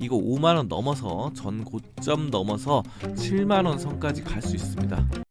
이거 5만 원 넘어서 전 고점 넘어서 7만 원 선까지 갈 수 있습니다.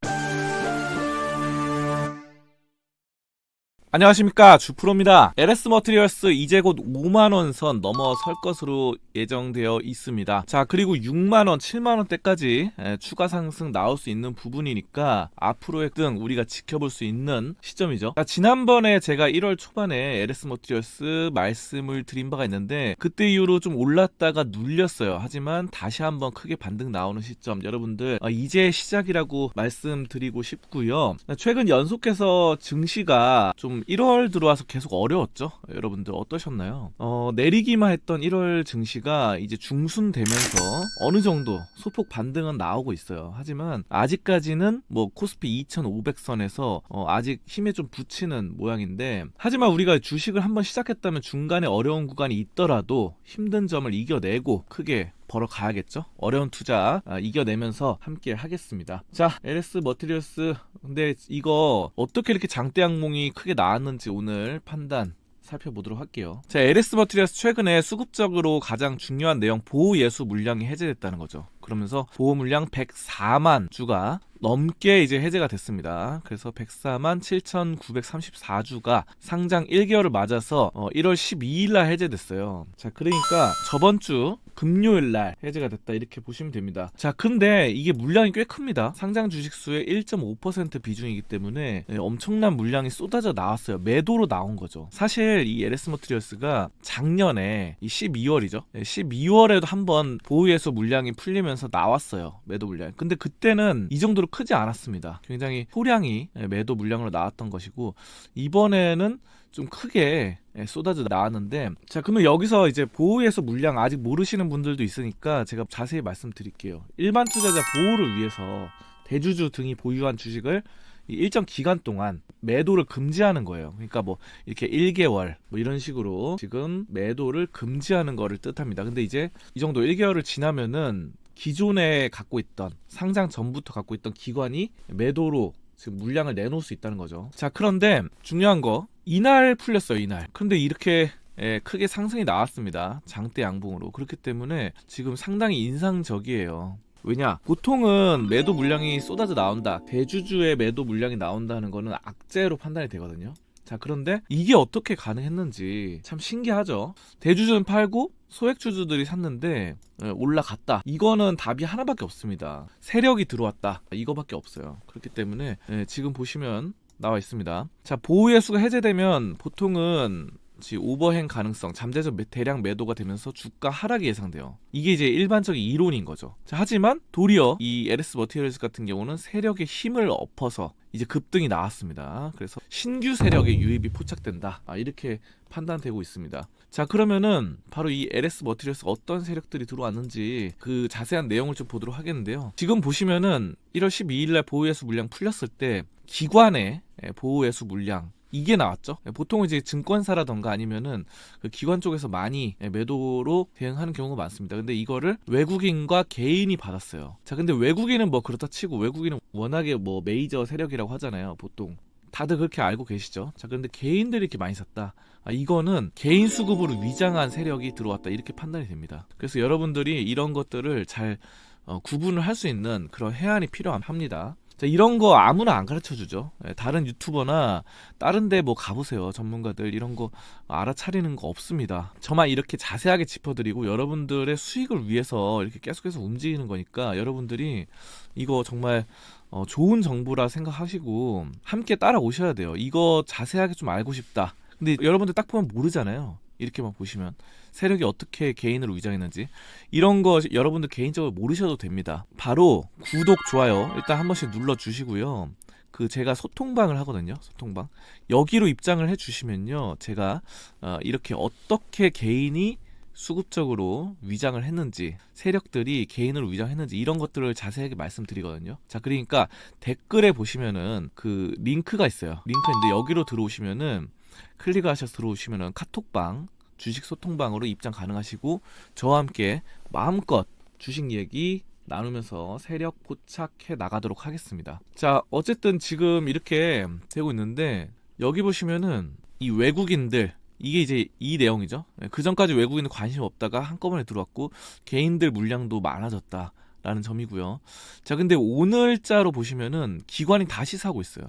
안녕하십니까 주프로입니다. LS 머티리얼스 이제 곧 5만원 선 넘어설 것으로 예정되어 있습니다. 자 그리고 6만원, 7만원대까지 추가 상승 나올 수 있는 부분이니까 앞으로의 등 우리가 지켜볼 수 있는 시점이죠. 자, 지난번에 제가 1월 초반에 LS 머티리얼스 말씀을 드린 바가 있는데 그때 이후로 좀 올랐다가 눌렸어요. 하지만 다시 한번 크게 반등 나오는 시점 여러분들 어, 이제 시작이라고 말씀드리고 싶고요. 최근 연속해서 증시가 좀 1월 들어와서 계속 어려웠죠. 여러분들 어떠셨나요? 어, 내리기만 했던 1월 증시가 이제 중순 되면서 어느 정도 소폭 반등은 나오고 있어요. 하지만 아직까지는 뭐 코스피 2,500선에서 어, 아직 힘에 좀 붙이는 모양인데 하지만 우리가 주식을 한번 시작했다면 중간에 어려운 구간이 있더라도 힘든 점을 이겨내고 크게 벌어 가야겠죠. 어려운 투자 아, 이겨내면서 함께 하겠습니다. 자, LS 머티리얼스 근데 이거 어떻게 이렇게 장대 양몽이 크게 나왔는지 오늘 판단 살펴보도록 할게요. 자, LS 머티리얼스 최근에 수급적으로 가장 중요한 내용 보호 예수 물량이 해제됐다는 거죠. 그러면서 보호 물량 104만 주가 넘게 이제 해제가 됐습니다. 그래서 104만 7,934주가 상장 1개월을 맞아서 어 1월 12일 날 해제됐어요. 자, 그러니까 저번 주 금요일 날 해제가 됐다 이렇게 보시면 됩니다. 자, 근데 이게 물량이 꽤 큽니다. 상장 주식 수의 1.5% 비중이기 때문에 네, 엄청난 물량이 쏟아져 나왔어요. 매도로 나온 거죠. 사실 이 LS 머트리얼스가 작년에 이 12월이죠. 12월에도 한번 보유해서 물량이 풀리면서 나왔어요. 매도 물량. 근데 그때는 이 정도로 크지 않았습니다. 굉장히 소량이 매도 물량으로 나왔던 것이고 이번에는 좀 크게 쏟아져 나왔는데 자 그러면 여기서 이제 보호에서 물량 아직 모르시는 분들도 있으니까 제가 자세히 말씀드릴게요. 일반 투자자 보호를 위해서 대주주 등이 보유한 주식을 이 일정 기간 동안 매도를 금지하는 거예요. 그러니까 뭐 이렇게 1개월 뭐 이런 식으로 지금 매도를 금지하는 거를 뜻합니다. 근데 이제 이 정도 1개월을 지나면은 기존에 갖고 있던 상장 전부터 갖고 있던 기관이 매도로 지금 물량을 내놓을 수 있다는 거죠. 자, 그런데 중요한 거 이날 풀렸어요, 이날. 근데 이렇게 예, 크게 상승이 나왔습니다. 장대 양봉으로. 그렇기 때문에 지금 상당히 인상적이에요. 왜냐? 보통은 매도 물량이 쏟아져 나온다. 대주주의 매도 물량이 나온다는 거는 악재로 판단이 되거든요. 자, 그런데 이게 어떻게 가능했는지 참 신기하죠. 대주주는 팔고 소액주주들이 샀는데 예, 올라갔다. 이거는 답이 하나밖에 없습니다. 세력이 들어왔다. 이거밖에 없어요. 그렇기 때문에 예, 지금 보시면 나와 있습니다. 자, 보호의 수가 해제되면 보통은 오버행 가능성, 잠재적 매, 대량 매도가 되면서 주가 하락이 예상돼요. 이게 이제 일반적인 이론인 거죠. 자, 하지만 도리어 이 LS 머티리얼스 같은 경우는 세력의 힘을 엎어서 이제 급등이 나왔습니다. 그래서 신규 세력의 유입이 포착된다. 아, 이렇게 판단되고 있습니다. 자, 그러면은 바로 이 LS 머티리얼스 어떤 세력들이 들어왔는지 그 자세한 내용을 좀 보도록 하겠는데요. 지금 보시면은 1월 12일 날 보호예수 물량 풀렸을 때 기관의 보호예수 물량 이게 나왔죠. 보통 이제 증권사라던가 아니면은 그 기관 쪽에서 많이 매도로 대응하는 경우가 많습니다. 근데 이거를 외국인과 개인이 받았어요. 자, 근데 외국인은 뭐 그렇다 치고 외국인은 워낙에 뭐 메이저 세력이라고 하잖아요. 보통. 다들 그렇게 알고 계시죠? 자, 그런데 개인들이 이렇게 많이 샀다. 아, 이거는 개인 수급으로 위장한 세력이 들어왔다. 이렇게 판단이 됩니다. 그래서 여러분들이 이런 것들을 잘 어, 구분을 할 수 있는 그런 해안이 필요합니다. 자, 이런 거 아무나 안 가르쳐 주죠. 예, 다른 유튜버나 다른 데 뭐 가보세요. 전문가들 이런 거 알아차리는 거 없습니다. 저만 이렇게 자세하게 짚어드리고 여러분들의 수익을 위해서 이렇게 계속해서 움직이는 거니까 여러분들이 이거 정말 어, 좋은 정보라 생각하시고 함께 따라오셔야 돼요. 이거 자세하게 좀 알고 싶다. 근데 여러분들 딱 보면 모르잖아요. 이렇게만 보시면 세력이 어떻게 개인으로 위장했는지 이런 거 여러분들 개인적으로 모르셔도 됩니다. 바로 구독, 좋아요 일단 한 번씩 눌러 주시고요. 그 제가 소통방을 하거든요. 소통방 여기로 입장을 해주시면요, 제가 어, 이렇게 어떻게 개인이 수급적으로 위장을 했는지 세력들이 개인으로 위장했는지 이런 것들을 자세하게 말씀드리거든요. 자, 그러니까 댓글에 보시면은 그 링크가 있어요. 링크인데 여기로 들어오시면은 클릭하셔서 들어오시면은 카톡방 주식 소통방으로 입장 가능하시고 저와 함께 마음껏 주식 얘기 나누면서 세력 포착해 나가도록 하겠습니다. 자, 어쨌든 지금 이렇게 되고 있는데 여기 보시면은 이 외국인들 이게 이제 이 내용이죠. 그 전까지 외국인은 관심 없다가 한꺼번에 들어왔고 개인들 물량도 많아졌다 라는 점이고요. 자, 근데 오늘자로 보시면은 기관이 다시 사고 있어요.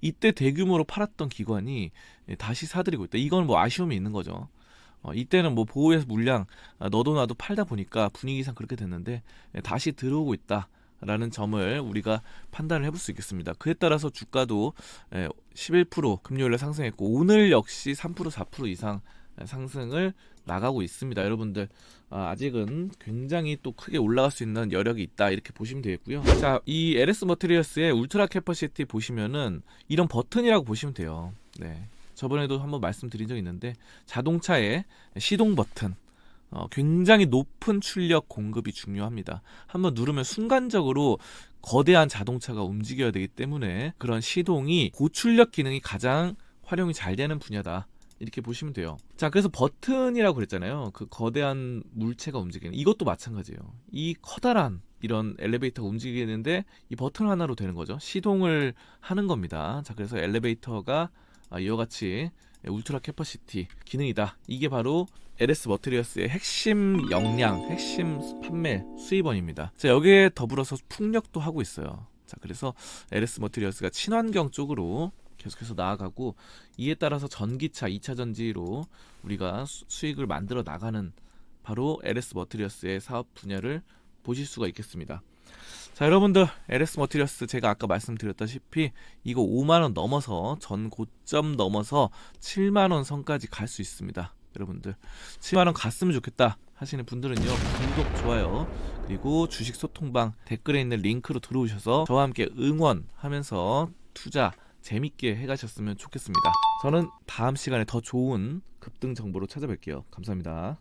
이때 대규모로 팔았던 기관이 예, 다시 사들이고 있다. 이건 뭐 아쉬움이 있는 거죠. 어, 이때는 뭐 보호해서 물량 아, 너도 나도 팔다 보니까 분위기상 그렇게 됐는데 예, 다시 들어오고 있다. 라는 점을 우리가 판단을 해볼 수 있겠습니다. 그에 따라서 주가도 예, 11% 금요일에 상승했고 오늘 역시 3% 4% 이상 상승을 나가고 있습니다. 여러분들 아, 아직은 굉장히 또 크게 올라갈 수 있는 여력이 있다 이렇게 보시면 되겠고요. 자, 이 LS 머티리얼스의 울트라 캐퍼시티 보시면은 이런 버튼이라고 보시면 돼요. 네. 저번에도 한번 말씀드린 적 있는데 자동차의 시동 버튼 어, 굉장히 높은 출력 공급이 중요합니다. 한번 누르면 순간적으로 거대한 자동차가 움직여야 되기 때문에 그런 시동이 고출력 기능이 가장 활용이 잘 되는 분야다. 이렇게 보시면 돼요. 자, 그래서 버튼이라고 그랬잖아요. 그 거대한 물체가 움직이는 이것도 마찬가지예요. 이 커다란 이런 엘리베이터가 움직이는데 이 버튼 하나로 되는 거죠. 시동을 하는 겁니다. 자, 그래서 엘리베이터가 아, 이와 같이 울트라 캐퍼시티 기능이다. 이게 바로 LS 머티리얼스의 핵심 역량, 핵심 판매 수입원입니다. 자, 여기에 더불어서 풍력도 하고 있어요. 자, 그래서 LS 머티리얼스가 친환경 쪽으로 계속해서 나아가고 이에 따라서 전기차 2차 전지로 우리가 수- 수익을 만들어 나가는 바로 LS 머티리얼스의 사업 분야를 보실 수가 있겠습니다. 자, 여러분들 LS 머티리얼스 제가 아까 말씀드렸다시피 이거 5만 원 넘어서 전 고점 넘어서 7만 원 선까지 갈 수 있습니다. 여러분들 7만 원 갔으면 좋겠다 하시는 분들은요 구독 좋아요 그리고 주식 소통방 댓글에 있는 링크로 들어오셔서 저와 함께 응원하면서 투자 재밌게 해가셨으면 좋겠습니다. 저는 다음 시간에 더 좋은 급등 정보로 찾아뵐게요. 감사합니다.